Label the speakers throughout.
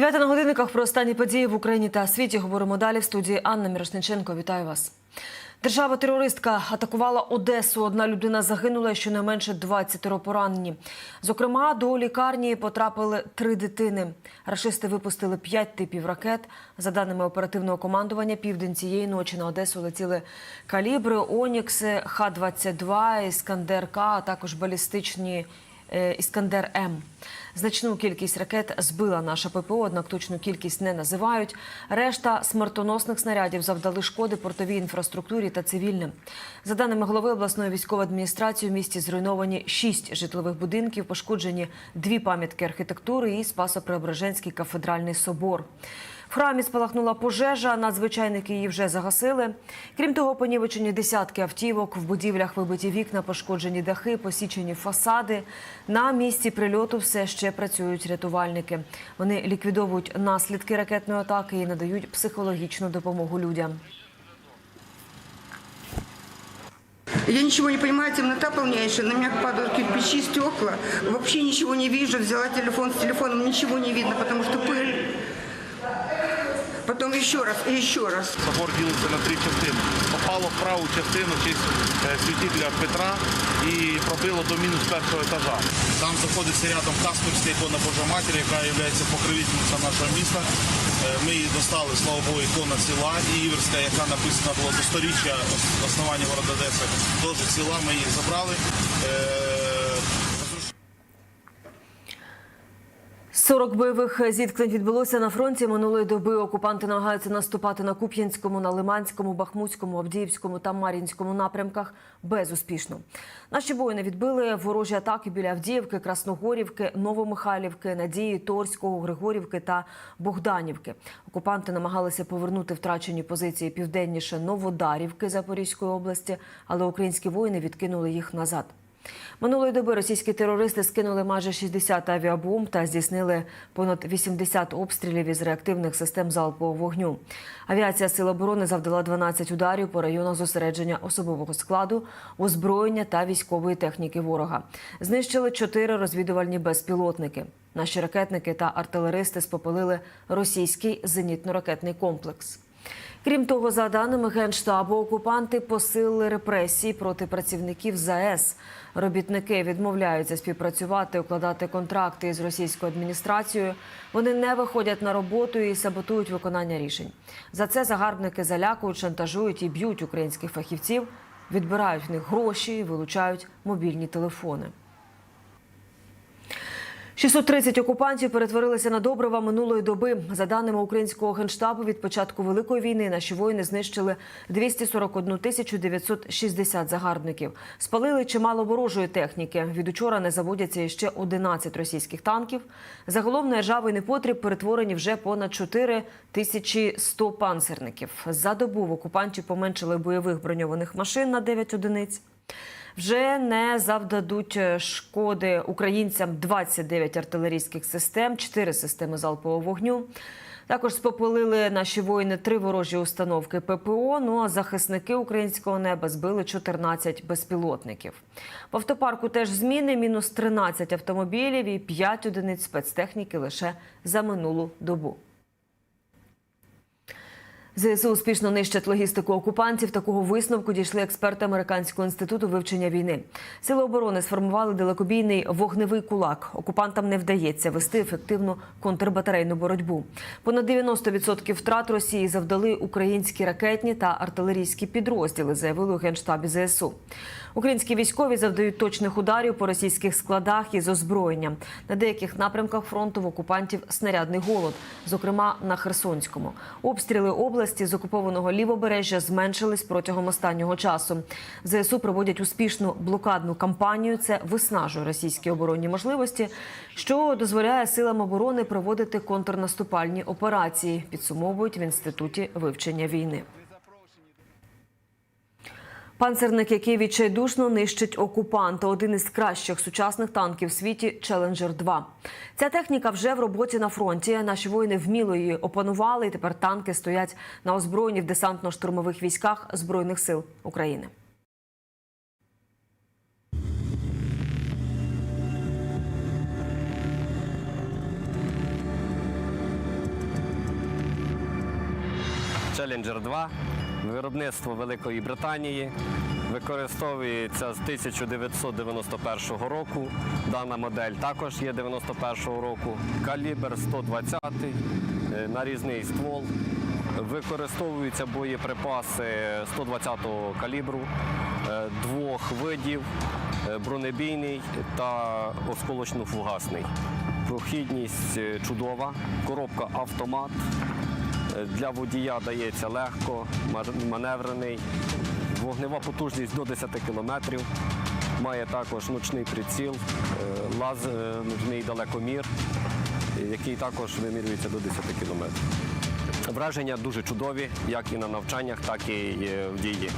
Speaker 1: Дев'ята на годинниках про останні події в Україні та світі говоримо далі в студії Анна Мірошниченко. Вітаю вас. Держава-терористка атакувала Одесу. Одна людина загинула, щонайменше 20 поранені. Зокрема, до лікарні потрапили три дитини. Рашисти випустили п'ять типів ракет. За даними оперативного командування, південь цієї ночі на Одесу летіли калібри, Онікси, Х-22, Іскандер-К, а також балістичні е, Іскандер М. Значну кількість ракет збила наша ППО, однак точну кількість не називають. Решта смертоносних снарядів завдали шкоди портовій інфраструктурі та цивільним. За даними голови обласної військової адміністрації, у місті зруйновані шість житлових будинків, пошкоджені дві пам'ятки архітектури і Спасо-Преображенський кафедральний собор. В храмі спалахнула пожежа, надзвичайники її вже загасили. Крім того, понівечені десятки автівок, в будівлях вибиті вікна, пошкоджені дахи, посічені фасади. На місці прильоту все ще працюють рятувальники. Вони ліквідовують наслідки ракетної атаки і надають психологічну допомогу людям.
Speaker 2: Я ничего не понимаю, темнота полнейшая, на меня падают кирпичи, стекла. Вообще ничего не вижу, взяла телефон с телефоном, ничего не видно, потому что пыль. Потом еще раз и еще раз.
Speaker 3: Собор ділиться на три частини. Попало в праву частину честь е, святителя Петра і пробило до мінус першого етажа. Там знаходиться рядом Каспівська ікона Божа Матір, яка є покровительницею нашого міста. Е, Ми її достали, слава Богу, ікона ціла. І Іверська, яка написана була до сторіччя ос- основання города Одеси, теж ціла. Ми її забрали.
Speaker 1: 40 бойових зіткнень відбулося на фронті минулої доби. Окупанти намагаються наступати на Куп'янському, на Лиманському, Бахмутському, Авдіївському та Мар'їнському напрямках безуспішно. Наші воїни відбили ворожі атаки біля Авдіївки, Красногорівки, Новомихайлівки, Надії, Торського, Григорівки та Богданівки. Окупанти намагалися повернути втрачені позиції південніше Новодарівки Запорізької області, але українські воїни відкинули їх назад. Минулої доби російські терористи скинули майже 60 авіабомб та здійснили понад 80 обстрілів із реактивних систем залпового вогню. Авіація Сил оборони завдала 12 ударів по районах зосередження особового складу, озброєння та військової техніки ворога. Знищили чотири розвідувальні безпілотники. Наші ракетники та артилеристи спопилили російський зенітно-ракетний комплекс. Крім того, за даними генштабу, окупанти посилили репресії проти працівників ЗАЕС. Робітники відмовляються співпрацювати, укладати контракти із російською адміністрацією. Вони не виходять на роботу і саботують виконання рішень. За це загарбники залякують, шантажують і б'ють українських фахівців, відбирають в них гроші і вилучають мобільні телефони. 630 окупантів перетворилися на добрива минулої доби. За даними українського генштабу, від початку великої війни наші воїни знищили 241 тисячу 960 загарбників. Спалили чимало ворожої техніки. Від учора не заводяться іще 11 російських танків. Загалом на ржавий непотріб перетворені вже понад 4 тисячі 100 панцерників. За добу в окупантів поменшили бойових броньованих машин на 9 одиниць. Вже не завдадуть е, шкоди українцям 29 артилерійських систем, 4 системи залпового вогню. Також спопилили наші воїни три ворожі установки ППО. Ну а захисники українського неба збили 14 безпілотників. В автопарку теж зміни: мінус 13 автомобілів і 5 одиниць спецтехніки лише за минулу добу. ЗСУ успішно нищать логістику окупантів. Такого висновку дійшли експерти Американського інституту вивчення війни. Сили оборони сформували далекобійний вогневий кулак. Окупантам не вдається вести ефективну контрбатарейну боротьбу. Понад 90% втрат Росії завдали українські ракетні та артилерійські підрозділи, заявили у генштабі ЗСУ. Українські військові завдають точних ударів по російських складах із озброєнням. На деяких напрямках фронту в окупантів снарядний голод, зокрема на Херсонському. Обстріли області з окупованого лівобережжя зменшились протягом останнього часу. ЗСУ проводять успішну блокадну кампанію. Це виснажує російські оборонні можливості, що дозволяє силам оборони проводити контрнаступальні операції. Підсумовують в інституті вивчення війни. Панцерник, який відчайдушно нищить окупанта, один із кращих сучасних танків в світі Челенджер 2 Ця техніка вже в роботі на фронті. Наші воїни вміло її опанували, і тепер танки стоять на озброєнні в десантно-штурмових військах Збройних сил України.
Speaker 4: Челенджер 2 виробництво Великої Британії. Використовується з 1991 року. Дана модель також є 91 року. Калібр 120, е, нарізний ствол. Використовуються боєприпаси 120-го калібру, е, двох видів, е, бронебійний та осколочно-фугасний. Прохідність чудова, коробка автомат. Для водія дається легко, маневрений. Вогнева потужність до 10 кілометрів. Має також ночний приціл, е, лаз, ночний далекомір, який також вимірюється до 10 кілометрів. Враження дуже чудові, як і на навчаннях, так і е, в дії.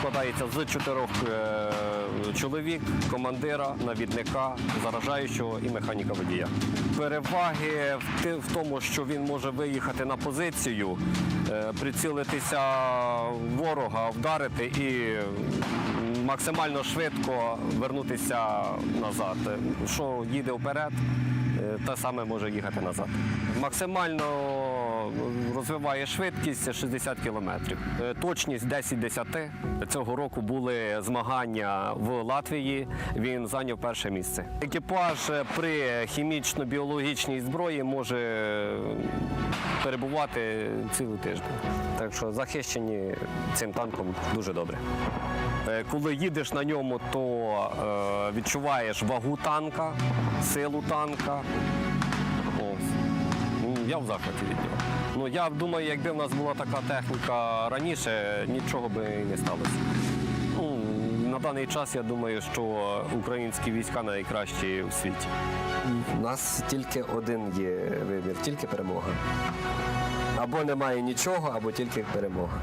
Speaker 4: Складається з чотирьох е, чоловік, командира, навідника, заражаючого і механіка водія. Переваги в, тому, що він може виїхати на позицію, е, прицілитися ворога, вдарити і максимально швидко вернутися назад. Що їде вперед, е, те саме може їхати назад. Максимально розвиває швидкість 60 кілометрів. Е, Точність 10-10. Цього року були змагання в Латвії. Він зайняв перше місце. Екіпаж е, при хімічно-біологічній зброї може е, перебувати цілий тиждень. Так що захищені цим танком дуже добре. Коли їдеш на ньому, то відчуваєш вагу танка, силу танка. Я в захваті від нього. Ну я думаю, якби в нас була така техніка раніше, нічого би і не сталося. Ну, на даний час я думаю, що українські війська найкращі у світі.
Speaker 5: У нас тільки один є вибір, тільки перемога. Або немає нічого, або тільки перемога.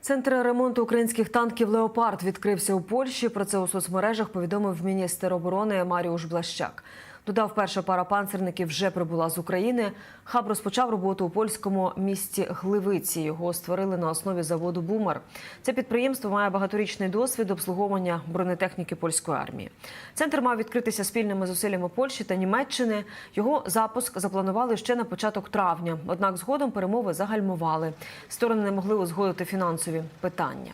Speaker 1: Центр ремонту українських танків Леопард відкрився у Польщі. Про це у соцмережах повідомив міністр оборони Маріуш Блащак. Додав, перша пара панцерників вже прибула з України. Хаб розпочав роботу у польському місті Гливиці. Його створили на основі заводу Бумер. Це підприємство має багаторічний досвід обслуговування бронетехніки польської армії. Центр мав відкритися спільними зусиллями Польщі та Німеччини. Його запуск запланували ще на початок травня. Однак згодом перемови загальмували. Сторони не могли узгодити фінансові питання.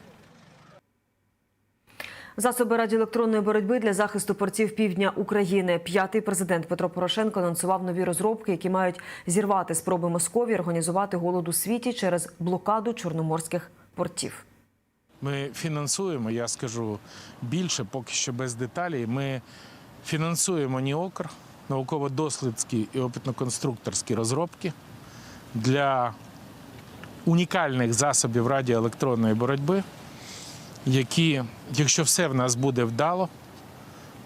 Speaker 1: Засоби радіоелектронної боротьби для захисту портів півдня України. П'ятий президент Петро Порошенко анонсував нові розробки, які мають зірвати спроби Московії організувати голод у світі через блокаду чорноморських портів.
Speaker 6: Ми фінансуємо, я скажу більше, поки що без деталей. Ми фінансуємо НІОКР, науково-дослідські і опитно-конструкторські розробки для унікальних засобів радіоелектронної боротьби, які, якщо все в нас буде вдало,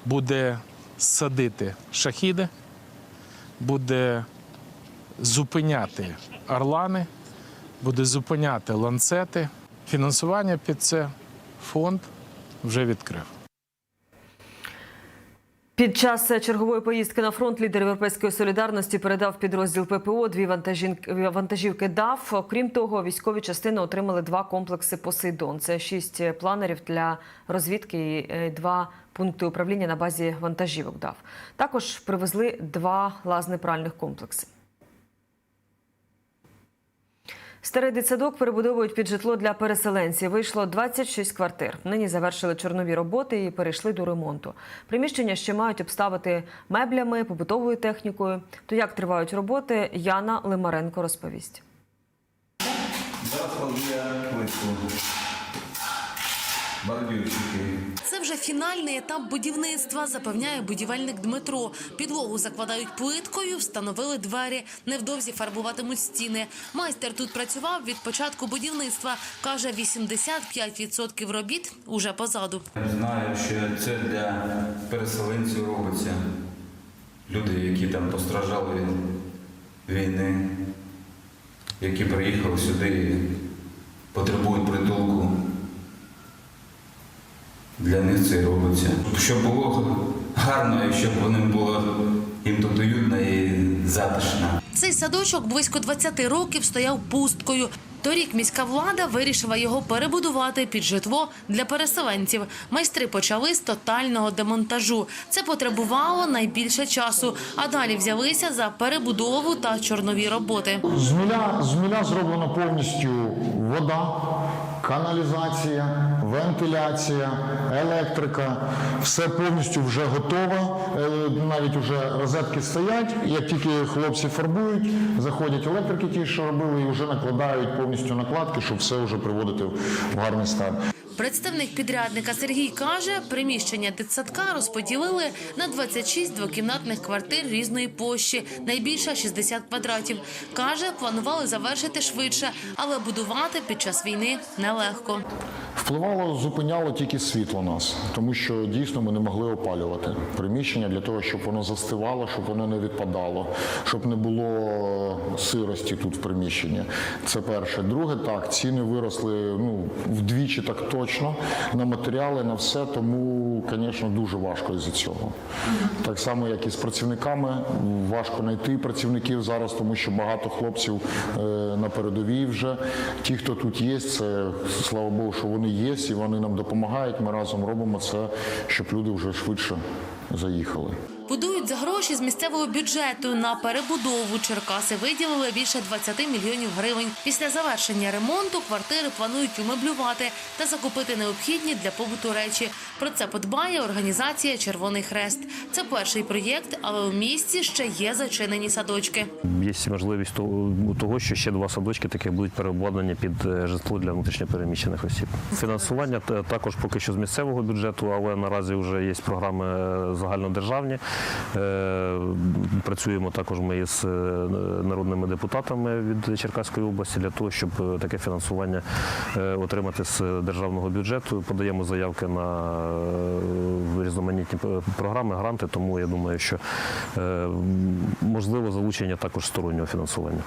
Speaker 6: буде садити шахіди, буде зупиняти орлани, буде зупиняти ланцети. Фінансування під це фонд вже відкрив.
Speaker 1: Під час чергової поїздки на фронт лідер Європейської солідарності передав підрозділ ППО дві вантажівки ДАФ. Окрім того, військові частини отримали два комплекси Посейдон. Це шість планерів для розвідки і е, два пункти управління на базі вантажівок ДАФ. Також привезли два лазнепральних комплекси. Старий дитсадок перебудовують під житло для переселенців. Вийшло 26 квартир. Нині завершили чорнові роботи і перейшли до ремонту. Приміщення ще мають обставити меблями, побутовою технікою. То як тривають роботи, Яна Лимаренко розповість.
Speaker 7: Є плитку. Бордюрчики.
Speaker 8: Це вже фінальний етап будівництва, запевняє будівельник Дмитро. Підлогу закладають плиткою, встановили двері. Невдовзі фарбуватимуть стіни. Майстер тут працював від початку будівництва. Каже, 85% робіт уже позаду.
Speaker 7: Знаю, що це для переселенців робиться. Люди, які там постраждали від війни, які приїхали сюди потребують притулку. Для них це і робиться. Щоб було гарно і щоб вони було їм тут уютно і затишно.
Speaker 8: Цей садочок близько 20 років стояв пусткою. Торік міська влада вирішила його перебудувати під житло для переселенців. Майстри почали з тотального демонтажу. Це потребувало найбільше часу, а далі взялися за перебудову та чорнові роботи.
Speaker 9: З нуля, з нуля зроблено повністю вода, каналізація, вентиляція, електрика. Все повністю вже готово. Е, Навіть вже розетки стоять. Як тільки хлопці фарбують, заходять електрики, ті, що робили, і вже накладають повністю накладки, щоб все вже приводити в гарний стан.
Speaker 8: Представник підрядника Сергій каже, приміщення дитсадка розподілили на 26 двокімнатних квартир різної площі, найбільша 60 квадратів. Каже, планували завершити швидше, але будувати під час війни нелегко.
Speaker 9: Впливало, зупиняло тільки світло нас, тому що дійсно ми не могли опалювати приміщення для того, щоб воно застивало, щоб воно не відпадало, щоб не було сирості тут в приміщенні. Це перше. Друге, так, ціни виросли ну, вдвічі так точно на матеріали, на все, тому, звісно, дуже важко із-за цього. Так само, як і з працівниками, важко знайти працівників зараз, тому що багато хлопців е, на передовій вже. Ті, хто тут є, це слава Богу, що вони є, і вони нам допомагають. Ми разом робимо це, щоб люди вже швидше заїхали.
Speaker 8: Будують за гроші з місцевого бюджету на перебудову. Черкаси виділили більше 20 мільйонів гривень. Після завершення ремонту квартири планують умеблювати та закупити необхідні для побуту речі. Про це подбає організація Червоний Хрест. Це перший проєкт, але у місті ще є зачинені садочки.
Speaker 4: Є можливість того, що ще два садочки таки будуть переобладнані під е, житло для внутрішньопереміщених осіб. Фінансування та- також поки що з місцевого бюджету, але наразі вже є програми е, загальнодержавні. Е, Працюємо також ми із е, народними депутатами від Черкаської області для того, щоб е, таке фінансування отримати з державного бюджету. Подаємо заявки на різноманітні програми, гранти, тому я думаю, що можливо залучення також стороннього фінансування.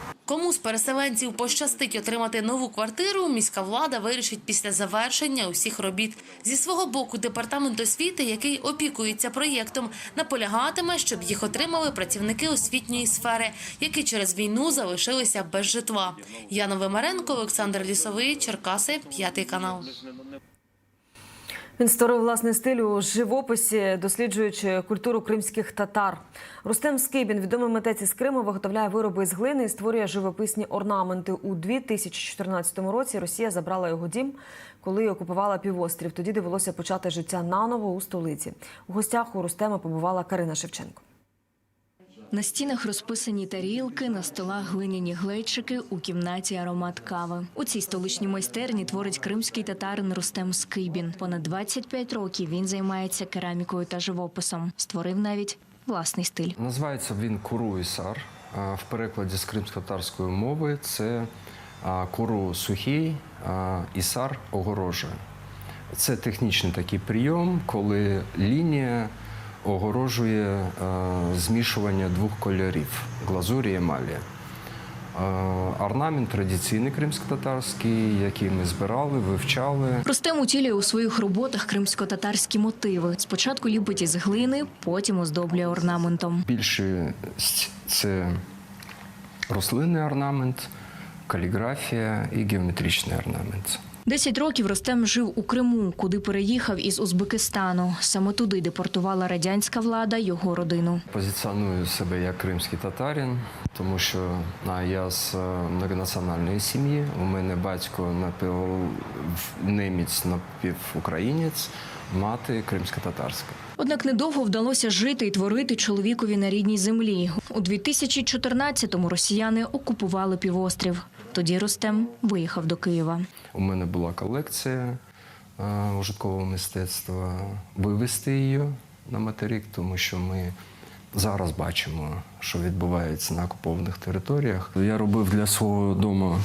Speaker 8: Кому з переселенців пощастить отримати нову квартиру, міська влада вирішить після завершення усіх робіт. Зі свого боку, департамент освіти, який опікується проєктом, наполягатиме, щоб їх отримали працівники освітньої сфери, які через війну залишилися без житла. Яна Вимаренко, Олександр Лісовий, Черкаси, п'ятий канал.
Speaker 1: Він створив власний стиль у живописі, досліджуючи культуру кримських татар. Рустем Скибін, відомий митець із Криму, виготовляє вироби із глини і створює живописні орнаменти. У 2014 році Росія забрала його дім, коли окупувала півострів. Тоді довелося почати життя наново у столиці. У гостях у Рустема побувала Карина Шевченко.
Speaker 10: На стінах розписані тарілки, на столах глиняні глечики, у кімнаті аромат кави. У цій столичній майстерні творить кримський татарин Рустем Скибін. Понад 25 років він займається керамікою та живописом. Створив навіть власний стиль.
Speaker 11: Називається він Куру Ісар. А, В перекладі з кримсько-татарської мови це куру сухий, ісар огорожує. Це технічний такий прийом, коли лінія огорожує а, змішування двох кольорів глазурі і емалі. А, Орнамент традиційний кримсько-татарський, який ми збирали, вивчали.
Speaker 10: Рустем утілює у своїх роботах кримсько-татарські мотиви. Спочатку ліпить із глини, потім оздоблює орнаментом.
Speaker 11: Більшість це рослинний орнамент, каліграфія і геометричний орнамент.
Speaker 10: Десять років Ростем жив у Криму, куди переїхав із Узбекистану. Саме туди депортувала радянська влада його родину.
Speaker 11: Позиціоную себе як кримський татарин, тому що я з е, многонаціональної сім'ї. У мене батько напівнемець, напівукраїнець, мати кримсько-татарська.
Speaker 10: Однак недовго вдалося жити і творити чоловікові на рідній землі. У 2014-му росіяни окупували півострів. Тоді Ростем виїхав до Києва.
Speaker 11: У мене була колекція е, ужиткового мистецтва. Вивести її на материк, тому що ми зараз бачимо, що відбувається на окупованих територіях. Я робив для свого дому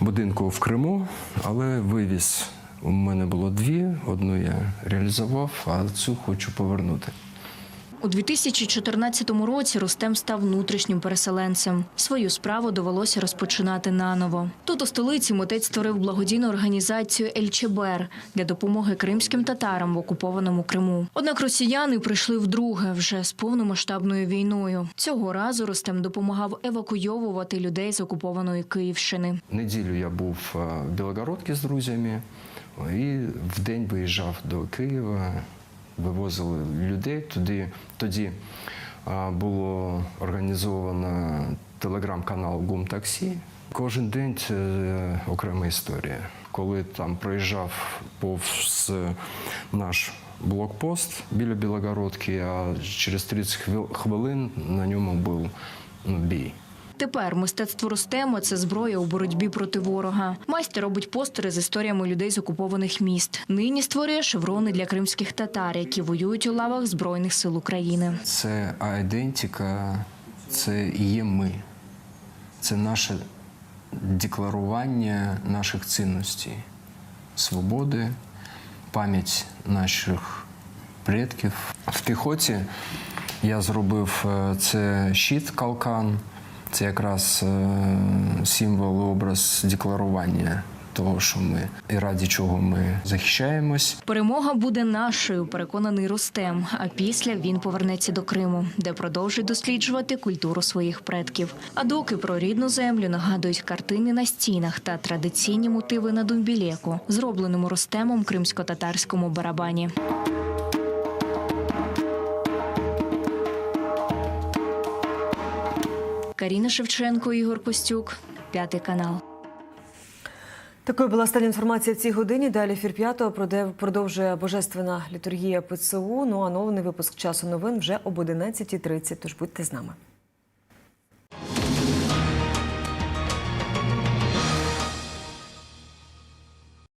Speaker 11: будинку в Криму, але вивіз. У мене було дві. Одну я реалізував, а цю хочу повернути.
Speaker 10: У 2014 році Рустем став внутрішнім переселенцем. Свою справу довелося розпочинати наново. Тут у столиці митець створив благодійну організацію Ельчебер для допомоги кримським татарам в окупованому Криму. Однак росіяни прийшли вдруге вже з повномасштабною війною. Цього разу Рустем допомагав евакуйовувати людей з окупованої Київщини.
Speaker 11: Неділю я був е, в Білогородці з друзями і в день виїжджав до Києва, вивозили людей. Туди, тоді е, було організовано телеграм-канал Гум Таксі. Кожен день це окрема історія. Коли там проїжджав повз наш блокпост біля Білогородки, а через 30 хвил- хвилин на ньому був ну, бій.
Speaker 10: Тепер мистецтво Рустема – це зброя у боротьбі проти ворога. Майстер робить постери з історіями людей з окупованих міст. Нині створює шеврони для кримських татар, які воюють у лавах Збройних сил України.
Speaker 11: Це айдентика, це є ми. Це наше декларування наших цінностей, свободи, пам'ять наших предків. В піхоті я зробив е, це щит калкан. Це якраз е, символ образ декларування того, що ми і раді чого ми захищаємось.
Speaker 10: Перемога буде нашою, переконаний Рустем. А після він повернеться до Криму, де продовжить досліджувати культуру своїх предків. А доки про рідну землю нагадують картини на стінах та традиційні мотиви на думбілєку, зробленому Рустемом кримсько-татарському барабані. Каріна Шевченко, Ігор Костюк, п'ятий канал.
Speaker 1: Такою була остання інформація в цій годині. Далі ефір п'ятого продовжує божественна літургія ПЦУ. Ну а новий випуск часу новин вже об 11.30, Тож будьте з нами.